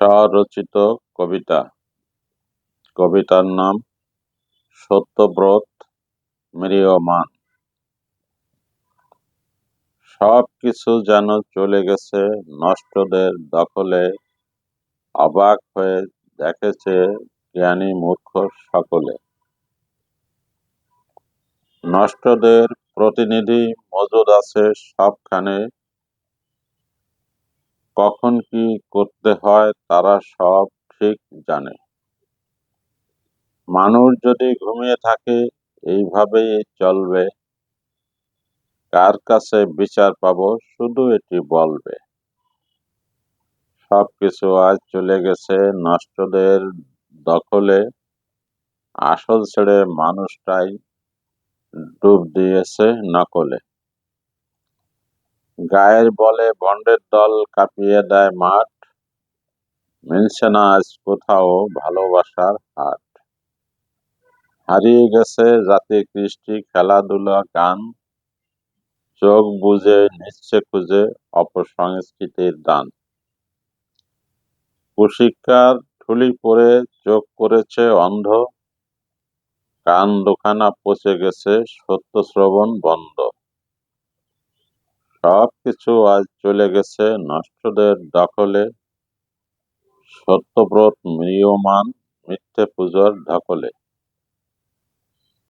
স্বরচিত কবিতা। কবিতার নাম সত্যব্রত ম্রিয়মান। সব কিছু যেন চলে গেছে নষ্টদের দখলে, অবাক হয়ে দেখেছে জ্ঞানী মূর্খ সকলে। নষ্টদের প্রতিনিধি মজুদ আছে সবখানে কখন কি করতে হয় তারা সব ঠিক জানে। মানুষ যদি ঘুমিয়ে থাকে, এইভাবেই চলবে। কার কাছে বিচার পাব, শুধু এটি বলবে। সব কিছু আজ চলে গেছে নষ্টদের দখলে। আসল ছেড়ে মানুষটাই ডুব দিয়েছে নকলে। গায়ের বলে বন্ডের দল কাঁপিয়ে দেয় মাঠ, মিলছে না আজ কোথাও ভালোবাসার হাট। হারিয়ে গেছে জাতি কৃষ্টি, খেলাধুলা, গান, চোখ বুঝে নিচ্ছে খুঁজে অপসংস্কৃতির দান। কুশিক্ষার ঠুলি পরে চোখ করেছে অন্ধ, কান দুখানা পচে গেছে সত্য শ্রবণ বন্ধ। সব কিছু আজ চলে গেছে নষ্টদের দখলে সত্যব্রত ম্রিয়মান মিথ্যে পুজোর ধকলে